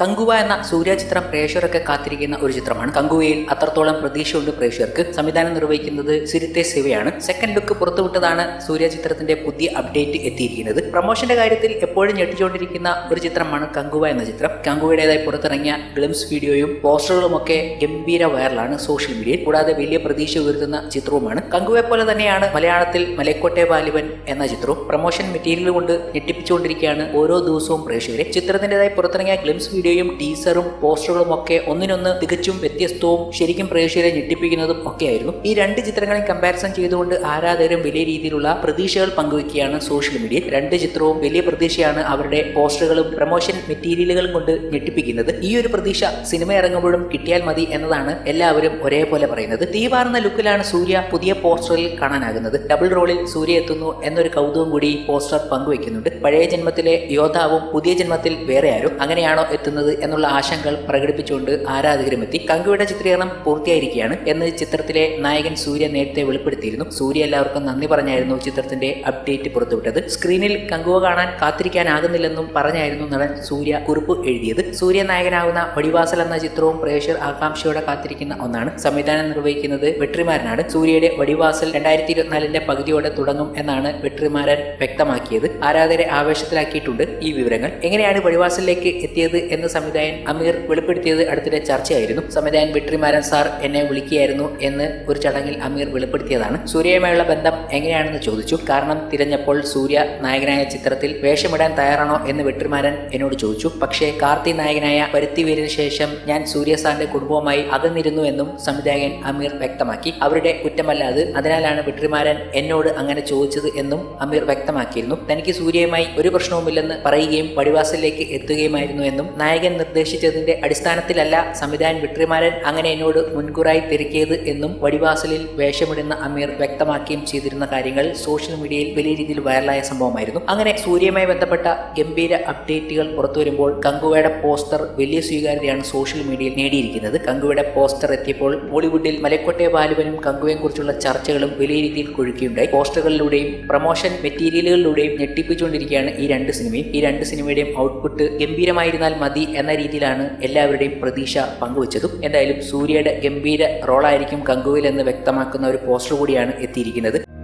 കങ്കുവ എന്ന സൂര്യ ചിത്രം പ്രേക്ഷകരൊക്കെ കാത്തിരിക്കുന്ന ഒരു ചിത്രമാണ്. കങ്കുവയിൽ അത്രത്തോളം പ്രതീക്ഷയുണ്ട് പ്രേക്ഷകർക്ക്. സംവിധാനം നിർവഹിക്കുന്നത് സിരിത്തെ ശിവയാണ് സെക്കൻഡ് ലുക്ക് പുറത്തുവിട്ടതാണ് സൂര്യ ചിത്രത്തിന്റെ പുതിയ അപ്ഡേറ്റ് എത്തിയിരിക്കുന്നത്. പ്രൊമോഷന്റെ കാര്യത്തിൽ എപ്പോഴും ഞെട്ടിച്ചുകൊണ്ടിരിക്കുന്ന ഒരു ചിത്രമാണ് കങ്കുവ എന്ന ചിത്രം. കങ്കുവയുടേതായി പുറത്തിറങ്ങിയ ഗ്ലിംസ് വീഡിയോയും പോസ്റ്ററുകളും ഒക്കെ ഗംഭീര വൈറലാണ് സോഷ്യൽ മീഡിയയിൽ കൂടാതെ വലിയ പ്രതീക്ഷ ഉയർത്തുന്ന ചിത്രവുമാണ്. കങ്കുവെ പോലെ തന്നെയാണ് മലയാളത്തിൽ മലക്കോട്ടെ വാലിബൻ എന്ന ചിത്രവും. പ്രൊമോഷൻ മെറ്റീരിയൽ കൊണ്ട് ഞെട്ടിപ്പിച്ചുകൊണ്ടിരിക്കുകയാണ് ഓരോ ദിവസവും പ്രേക്ഷകരെ. ചിത്രത്തിന്റെതായി പുറത്തിറങ്ങിയ ഗ്ലിംസ് വീഡിയോയും ടീസറും പോസ്റ്ററുകളും ഒക്കെ ഒന്നിനൊന്ന് തികച്ചും വ്യത്യസ്തവും ശരിക്കും പ്രേക്ഷകരെ ഞെട്ടിപ്പിക്കുന്നതും ഒക്കെയായിരുന്നു. ഈ രണ്ട് ചിത്രങ്ങളെയും കമ്പാരിസൺ ചെയ്തുകൊണ്ട് ആരാധകരും വലിയ രീതിയിലുള്ള പ്രതീക്ഷകൾ പങ്കുവയ്ക്കുകയാണ് സോഷ്യൽ മീഡിയയിൽ രണ്ട് ചിത്രവും വലിയ പ്രതീക്ഷയാണ് അവരുടെ പോസ്റ്ററുകളും പ്രൊമോഷൻ മെറ്റീരിയലുകളും കൊണ്ട് ഞെട്ടിപ്പിക്കുന്നത്. ഈ ഒരു പ്രതീക്ഷ സിനിമ ഇറങ്ങുമ്പോഴും കിട്ടിയാൽ മതി എന്നതാണ് എല്ലാവരും ഒരേപോലെ പറയുന്നത്. തീവാർന്ന ലുക്കിലാണ് സൂര്യ പുതിയ പോസ്റ്ററിൽ കാണാനാകുന്നത്. ഡബിൾ റോളിൽ സൂര്യ എത്തുന്നു എന്നൊരു കൗതുകം കൂടി പോസ്റ്റർ പങ്കുവയ്ക്കുന്നുണ്ട് പഴയ ജന്മത്തിലെ യോദ്ധാവും പുതിയ ജന്മത്തിൽ വേറെ ആരും അങ്ങനെയാണോ എത്തുന്നത്? എന്നുള്ള ആശങ്കകൾ പ്രകടിപ്പിച്ചുകൊണ്ട് ആരാധകരും എത്തി കങ്കുവയുടെ ചിത്രീകരണം പൂർത്തിയായിരിക്കുകയാണ്. എന്ന് ചിത്രത്തിലെ നായകൻ സൂര്യ നേരത്തെ വെളിപ്പെടുത്തിയിരുന്നു. സൂര്യ എല്ലാവർക്കും നന്ദി പറഞ്ഞായിരുന്നു ചിത്രത്തിന്റെ അപ്ഡേറ്റ് പുറത്തുവിട്ടത്. സ്ക്രീനിൽ കങ്കുവ കാണാൻ കാത്തിരിക്കാനാകുന്നില്ലെന്നും പറഞ്ഞായിരുന്നു നടൻ സൂര്യ കുറിപ്പ് എഴുതിയത്. സൂര്യ നായകനാകുന്ന വടിവാസൽ എന്ന ചിത്രവും പ്രേക്ഷകർ ആകാംക്ഷയോടെ കാത്തിരിക്കുന്ന ഒന്നാണ്. സംവിധാനം നിർവഹിക്കുന്നത് വെട്രിമാരനാണ്. സൂര്യയുടെ വടിവാസൽ രണ്ടായിരത്തി ഇരുപത്തിനാലിന്റെ പകുതിയോടെ തുടങ്ങും എന്നാണ് വെട്രിമാരൻ വ്യക്തമാക്കിയത്. ആരാധകരെ ആവേശത്തിലാക്കിയിട്ടുണ്ട് ഈ വിവരങ്ങൾ. എങ്ങനെയാണ് വടിവാസലിലേക്ക് എത്തിയത് സംവിധായകൻ അമീർ വെളിപ്പെടുത്തിയത് അടുത്തിടെ ചർച്ചയായിരുന്നു. സംവിധായകൻ വിട്രിമാരൻ സാർ എന്നെ വിളിക്കുകയായിരുന്നു എന്ന് ഒരു ചടങ്ങിൽ അമീർ വെളിപ്പെടുത്തിയതാണ്. സൂര്യയുമായുള്ള ബന്ധം എങ്ങനെയാണെന്ന് ചോദിച്ചു. കാരണം തിരഞ്ഞപ്പോൾ സൂര്യ നായകനായ ചിത്രത്തിൽ വേഷമിടാൻ തയ്യാറാണോ എന്ന് വെട്രിമാരൻ എന്നോട് ചോദിച്ചു. പക്ഷേ കാർത്തി നായകനായ പരുത്തിവീരിന് ശേഷം ഞാൻ സൂര്യ സാറിന്റെ കുടുംബവുമായി അകന്നിരുന്നു എന്നും സംവിധായകൻ അമീർ വ്യക്തമാക്കി. അവരുടെ കുറ്റമല്ല അത്. അതിനാലാണ് വെട്രിമാരൻ എന്നോട് അങ്ങനെ ചോദിച്ചത് എന്നും അമീർ വ്യക്തമാക്കിയിരുന്നു. തനിക്ക് സൂര്യയുമായി ഒരു പ്രശ്നവുമില്ലെന്ന് പറയുകയും പടിവാസലിലേക്ക് എത്തുകയുമായിരുന്നു എന്നും നായകൻ നിർദ്ദേശിച്ചതിന്റെ അടിസ്ഥാനത്തിലല്ല സംവിധായകൻ വിട്രിമാരൻ അങ്ങനെ എന്നോട് മുൻകൂറായി തിരക്കിയത് എന്നും വടിവാസലിൽ വേഷമിടുന്ന അമീർ വ്യക്തമാക്കുകയും ചെയ്തിരുന്ന കാര്യങ്ങൾ സോഷ്യൽ മീഡിയയിൽ വലിയ രീതിയിൽ വൈറലായ സംഭവമായിരുന്നു. അങ്ങനെ സൂര്യയുമായി ബന്ധപ്പെട്ട ഗംഭീര അപ്ഡേറ്റുകൾ പുറത്തുവരുമ്പോൾ കങ്കുവയുടെ പോസ്റ്റർ വലിയ സ്വീകാര്യതയാണ് സോഷ്യൽ മീഡിയയിൽ നേടിയിരിക്കുന്നത്. കങ്കുവയുടെ പോസ്റ്റർ എത്തിയപ്പോൾ ബോളിവുഡിൽ മലക്കോട്ടെ ബാലുവനും കങ്കുവയും കുറിച്ചുള്ള ചർച്ചകളും വലിയ രീതിയിൽ കൊഴുക്കുകയുണ്ടായി പോസ്റ്ററുകളിലൂടെയും പ്രൊമോഷൻ മെറ്റീരിയലുകളിലൂടെയും ഞെട്ടിപ്പിച്ചുകൊണ്ടിരിക്കുകയാണ് ഈ രണ്ട് സിനിമയും. ഈ രണ്ട് സിനിമയുടെയും ഔട്ട്പുട്ട് ഗംഭീരമായിരുന്നാൽ മതി എന്ന രീതിയിലാണ് എല്ലാവരുടെയും പ്രതീക്ഷ പങ്കുവച്ചതും. എന്തായാലും സൂര്യയുടെ ഗംഭീര റോളായിരിക്കും കങ്കുവിൽ എന്ന് വ്യക്തമാക്കുന്ന ഒരു പോസ്റ്റർ കൂടിയാണ് എത്തിയിരിക്കുന്നത്.